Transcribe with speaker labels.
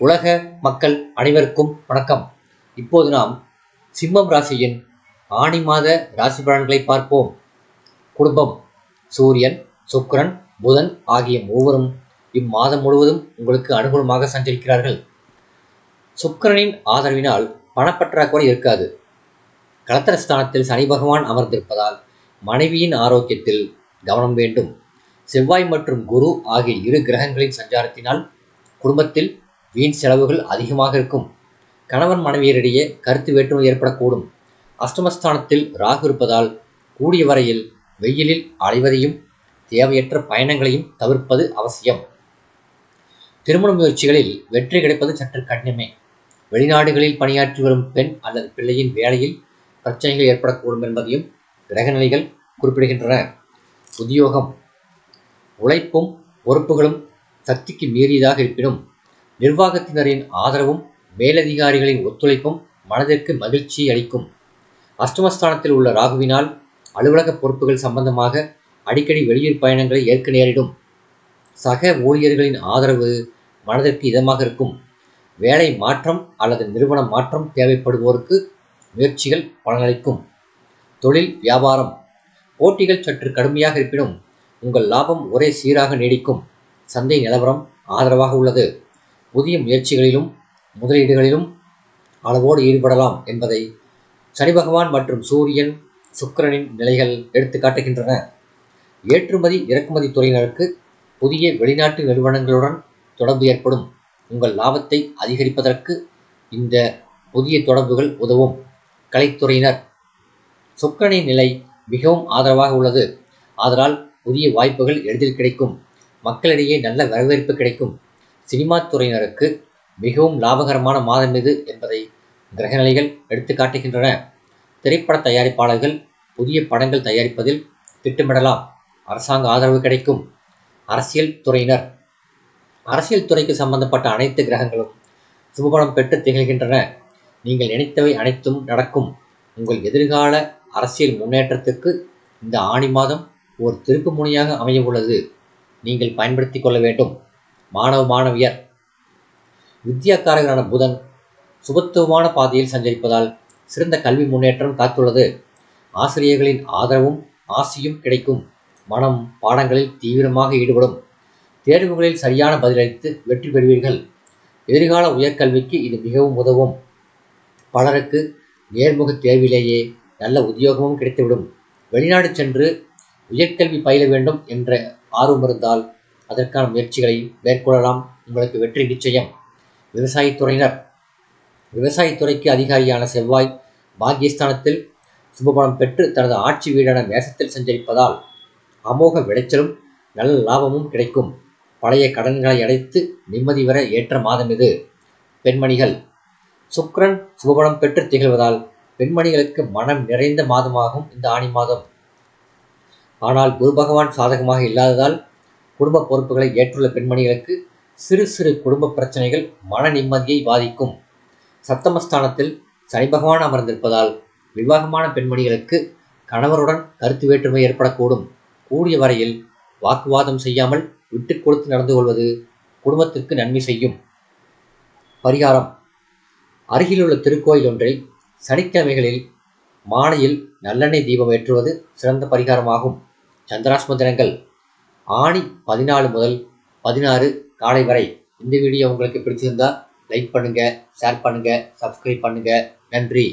Speaker 1: உலக மக்கள் அனைவருக்கும் வணக்கம். இப்போது நாம் சிம்மம் ராசியின் ஆணி மாத ராசி பலன்களை பார்ப்போம். குடும்பம் சூரியன் சுக்கரன் புதன் ஆகிய மூவரும் இம்மாதம் முழுவதும் உங்களுக்கு அனுகூலமாக சஞ்சரிக்கிறார்கள். சுக்கிரனின் ஆதரவினால் பணப்பற்றாக்குறை இருக்காது. கலத்திரஸ்தானத்தில் சனி பகவான் அமர்ந்திருப்பதால் மனைவியின் ஆரோக்கியத்தில் கவனம் வேண்டும். செவ்வாய் மற்றும் குரு ஆகிய இரு கிரகங்களின் சஞ்சாரத்தினால் குடும்பத்தில் வீண் செலவுகள் அதிகமாக இருக்கும். கணவன் மனைவியரிடையே கருத்து வேற்றுமை ஏற்படக்கூடும். அஷ்டமஸ்தானத்தில் ராகு இருப்பதால் கூடிய வரையில் வெயிலில் அலைவதையும் தேவையற்ற பயணங்களையும் தவிர்ப்பது அவசியம். திருமண முயற்சிகளில் வெற்றி கிடைப்பது சற்று கடினமே. வெளிநாடுகளில் பணியாற்றி வரும் பெண் அல்லது பிள்ளையின் வேலையில் பிரச்சனைகள் ஏற்படக்கூடும் என்பதையும் கிரகநிலைகள் குறிப்பிடுகின்றன. உத்தியோகம். உழைப்பும் பொறுப்புகளும் சக்திக்கு மீறியதாக இருப்பினும் நிர்வாகத்தினரின் ஆதரவும் மேலதிகாரிகளின் ஒத்துழைப்பும் மனதிற்கு மகிழ்ச்சி அளிக்கும். அஷ்டமஸ்தானத்தில் உள்ள ராகுவினால் அலுவலக பொறுப்புகள் சம்பந்தமாக அடிக்கடி வெளியூர் பயணங்களை ஏற்க நேரிடும். சக ஊழியர்களின் ஆதரவு மனதிற்கு இதமாக இருக்கும். வேலை மாற்றம் அல்லது நிறுவன மாற்றம் தேவைப்படுவோருக்கு முயற்சிகள் பலனளிக்கும். தொழில் வியாபாரம். போட்டிகள் சற்று கடுமையாக இருப்பினும் உங்கள் லாபம் ஒரே சீராக நீடிக்கும். சந்தை நிலவரம் ஆதரவாக உள்ளது. புதிய முயற்சிகளிலும் முதலீடுகளிலும் அளவோடு ஈடுபடலாம் என்பதை சனி பகவான் மற்றும் சூரியன் சுக்கிரனின் நிலைகள் எடுத்து காட்டுகின்றன. ஏற்றுமதி இறக்குமதி துறையினருக்கு புதிய வெளிநாட்டு நிறுவனங்களுடன் தொடர்பு ஏற்படும். உங்கள் லாபத்தை அதிகரிப்பதற்கு இந்த புதிய தொடர்புகள் உதவும். கலைத்துறையினர் சுக்கிரனின் நிலை மிகவும் ஆதரவாக உள்ளது. ஆதலால் புதிய வாய்ப்புகள் எளிதில் கிடைக்கும். மக்களிடையே நல்ல வரவேற்பு கிடைக்கும். சினிமா துறையினருக்கு மிகவும் லாபகரமான மாதம் இது என்பதை கிரகநிலைகள் எடுத்து காட்டுகின்றன. திரைப்பட தயாரிப்பாளர்கள் புதிய படங்கள் தயாரிப்பதில் திட்டமிடலாம். அரசாங்க ஆதரவு கிடைக்கும். அரசியல் துறையினர். அரசியல் துறைக்கு சம்பந்தப்பட்ட அனைத்து கிரகங்களும் சுபபலம் பெற்று திகழ்கின்றன. நீங்கள் நினைத்தவை அனைத்தும் நடக்கும். உங்கள் எதிர்கால அரசியல் முன்னேற்றத்துக்கு இந்த ஆணி மாதம் ஒரு திருப்பு முனையாக அமைய உள்ளது நீங்கள் பயன்படுத்தி கொள்ள வேண்டும். மாணவ மாணவியர். வித்தியாக்காரகரான புதன் சுபத்துவமான பாதையில் சஞ்சரிப்பதால் சிறந்த கல்வி முன்னேற்றம் காத்துள்ளது. ஆசிரியர்களின் ஆதரவும் ஆசியும் கிடைக்கும். மனம் பாடங்களில் தீவிரமாக ஈடுபடும். தேர்வுகளில் சரியான பதிலளித்து வெற்றி பெறுவீர்கள். எதிர்கால உயர்கல்விக்கு இது மிகவும் உதவும். பலருக்கு நேர்முக தேர்விலேயே நல்ல உத்தியோகமும் கிடைத்துவிடும். வெளிநாடு சென்று உயர்கல்வி பயில வேண்டும் என்ற ஆர்வம் இருந்தால் அதற்கான முயற்சிகளை மேற்கொள்ளலாம். உங்களுக்கு வெற்றி நிச்சயம். விவசாயத்துறையினர் விவசாயத்துறைக்கு அதிகாரியான செவ்வாய் பாகிஸ்தானத்தில் சுபபலம் பெற்று தனது ஆட்சி வீடான மேசத்தில் சஞ்சரிப்பதால் அமோக விளைச்சலும் நல்ல லாபமும் கிடைக்கும். பழைய கடன்களை அடைத்து நிம்மதி வர ஏற்ற மாதம் இது. பெண்மணிகள். சுக்ரன் சுபபலம் பெற்று திகழ்வதால் பெண்மணிகளுக்கு மனம் நிறைந்த மாதமாகும் இந்த ஆணி மாதம். ஆனால் குரு பகவான் சாதகமாக இல்லாததால் குடும்ப பொறுப்புகளை ஏற்றுள்ள பெண்மணிகளுக்கு சிறு சிறு குடும்ப பிரச்சனைகள் மன நிம்மதியை பாதிக்கும். சப்தமஸ்தானத்தில் சனி பகவான் அமர்ந்திருப்பதால் விவாகமான பெண்மணிகளுக்கு கணவருடன் கருத்து வேற்றுமை ஏற்படக்கூடும். கூடிய வரையில் வாக்குவாதம் செய்யாமல் விட்டு கொடுத்து நடந்து கொள்வது குடும்பத்திற்கு நன்மை செய்யும். பரிகாரம். அருகிலுள்ள திருக்கோயில் ஒன்றில் சனிக்கிழமைகளில் மாலையில் நல்லெண்ணெய் தீபம் ஏற்றுவது சிறந்த பரிகாரமாகும். சந்திராஷ்ம தினங்கள். ஆணி பதினாலு முதல் பதினாறு காலை வரை இந்த வீடியோ உங்களுக்கு பிடிச்சிருந்தா லைக் பண்ணுங்கள் ஷேர் பண்ணுங்கள் சப்ஸ்கிரைப் பண்ணுங்கள் நன்றி.